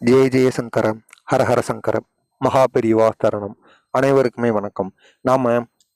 ஜெய ஜெயசங்கரம் ஹரஹர சங்கரம் மகாபெரிவா தரணம் அனைவருக்குமே வணக்கம். நாம்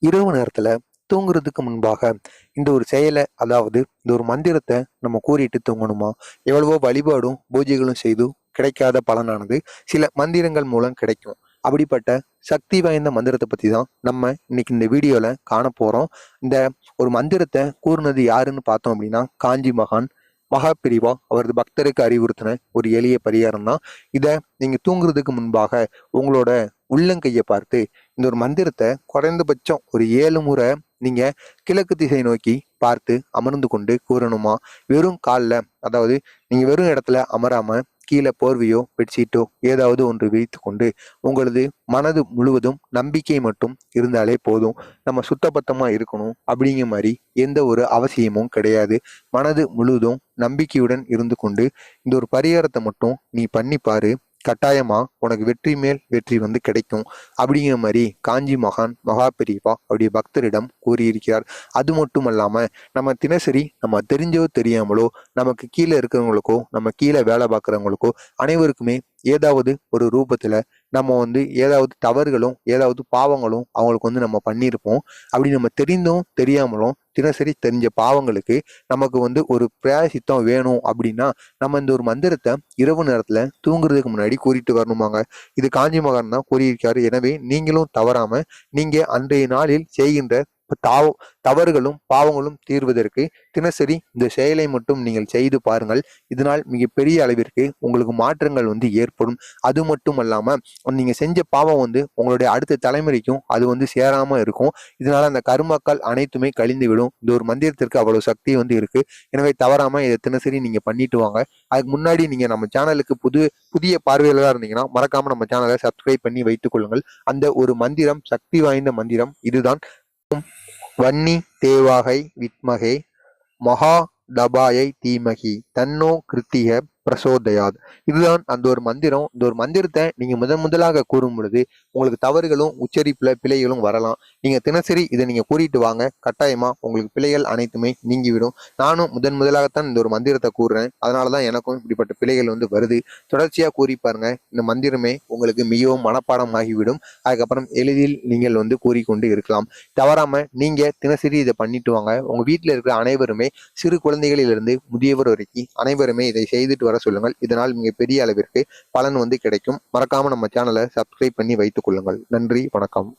இரவு நேரத்தில் தூங்குறதுக்கு முன்பாக இந்த ஒரு செயலை அதாவது இந்த ஒரு மந்திரத்தை நம்ம கூறிட்டு தூங்கணுமா? எவ்வளவோ வழிபாடும் பூஜைகளும் செய்து கிடைக்காத பலனானது சில மந்திரங்கள் மூலம் கிடைக்கும். அப்படிப்பட்ட சக்தி வாய்ந்த மந்திரத்தை பற்றி தான் நம்ம இன்னைக்கு இந்த வீடியோவில் காண போகிறோம் இந்த ஒரு மந்திரத்தை கூறுனது யாருன்னு பார்த்தோம் அப்படின்னா காஞ்சி மகான் மகா பிரிவா அவரது பக்தருக்கு அறிவுறுத்தின ஒரு எளிய பரிகாரம் தான். இதை நீங்கள் தூங்குறதுக்கு முன்பாக உங்களோட உள்ளங்கையை பார்த்து இந்த ஒரு மந்திரத்தை குறைந்தபட்சம் ஒரு ஏழு முறை நீங்கள் கிழக்கு திசை நோக்கி பார்த்து அமர்ந்து கொண்டு கூறணுமா? வெறும் காலில் அதாவது நீங்கள் வெறும் இடத்துல அமராமல் கீழே போர்வையோ பெட்ஷீட்டோ ஏதாவது ஒன்று வைத்து கொண்டு உங்களது மனது முழுவதும் நம்பிக்கை மட்டும் இருந்தாலே போதும். நம்ம சுத்தபத்தமாக இருக்கணும் அப்படிங்கிற மாதிரி எந்த ஒரு அவசியமும் கிடையாது. மனது முழுவதும் நம்பிக்கையுடன் இருந்து கொண்டு இந்த ஒரு பரிகாரத்தை மட்டும் நீ பண்ணி பாரு. கட்டாயமா உனக்கு வெற்றி மேல் வெற்றி வந்து கிடைக்கும். அப்படிங்கிற மாதிரி காஞ்சி மகான் மகா பெரியப்பா அவருடைய பக்தரிடம் கூறியிருக்கிறார். அது மட்டும் இல்லாம நம்ம தினசரி நம்ம தெரிஞ்சோ தெரியாமலோ நமக்கு கீழே இருக்கிறவங்களுக்கோ நம்ம கீழே வேலை பார்க்குறவங்களுக்கோ அனைவருக்குமே ஏதாவது ஒரு ரூபத்துல நம்ம வந்து ஏதாவது தவறுகளும் ஏதாவது பாவங்களும் அவங்களுக்கு வந்து நம்ம பண்ணியிருப்போம். அப்படி நம்ம தெரிந்தும் தெரியாமலும் தினசரி தெரிஞ்ச பாவங்களுக்கு நமக்கு வந்து ஒரு பிராயசித்தம் வேணும் அப்படின்னா நம்ம இந்த ஒரு மந்திரத்தை இரவு நேரத்தில் தூங்குறதுக்கு முன்னாடி கூறிட்டு வரணுமாங்க. இது காஞ்சி மகான் தான் கூறியிருக்காரு. எனவே நீங்களும் தவறாமல் நீங்கள் அன்றைய நாளில் செய்கின்ற தாவ தவறுகளும் பாவங்களும் தீர்வதற்கு தினசரி இந்த செயலை மட்டும் நீங்கள் செய்து பாருங்கள். இதனால் மிகப்பெரிய அளவிற்கு உங்களுக்கு மாற்றங்கள் வந்து ஏற்படும். அது மட்டும் அல்லாமல் நீங்கள் செஞ்ச பாவம் வந்து உங்களுடைய அடுத்த தலைமுறைக்கும் அது வந்து சேராமல் இருக்கும். இதனால அந்த கருமக்கள் அனைத்துமே கழிந்து விடும் இந்த ஒரு மந்திரத்திற்கு அவ்வளோ சக்தி வந்து இருக்குது எனவே தவறாமல் இதை தினசரி நீங்கள் பண்ணிட்டு வாங்க. அதுக்கு முன்னாடி நீங்கள் நம்ம சேனலுக்கு புது புதிய பார்வையாளராக இருந்தீங்கன்னா மறக்காமல் நம்ம சேனலை சப்ஸ்கிரைப் பண்ணி வைத்துக் கொள்ளுங்கள். அந்த ஒரு மந்திரம் சக்தி வாய்ந்த மந்திரம் இதுதான். வன்னி தேவாகை வித்மகே மகா தபாயை தீமகி தன்னோ கிருத்திக பிரசோதயாத். இதுதான் அந்த ஒரு மந்திரம். இந்த ஒரு மந்திரத்தை நீங்க முதன் முதலாக கூறும் பொழுது உங்களுக்கு தவறுகளும் உச்சரிப்புல பிழைகளும் வரலாம். நீங்க தினசரி இதை நீங்க கூறிட்டு வாங்க. கட்டாயமா உங்களுக்கு பிழைகள் அனைத்துமே நீங்கிவிடும். நானும் முதன் முதலாகத்தான் இந்த ஒரு மந்திரத்தை கூறுறேன். அதனாலதான் எனக்கும் இப்படிப்பட்ட பிழைகள் வந்து வருது. தொடர்ச்சியா கூறி பாருங்க. இந்த மந்திரமே உங்களுக்கு மிகவும் மனப்பாடம் ஆகிவிடும் அதுக்கப்புறம் எளிதில் நீங்கள் வந்து கூறிக்கொண்டு இருக்கலாம். தவறாம நீங்க தினசரி இதை பண்ணிட்டு வாங்க. உங்க வீட்டில் இருக்கிற அனைவருமே சிறு குழந்தைகளிலிருந்து முதியவர் வரைக்கும் அனைவருமே இதை செய்துட்டு வர சொல்லுங்கள். இதனால் மிக பெரிய அளவிற்கு பலன் வந்து கிடைக்கும். மறக்காம நம்ம சேனலை சப்ஸ்கிரைப் பண்ணி வைத்துக் கொள்ளுங்கள். நன்றி வணக்கம்.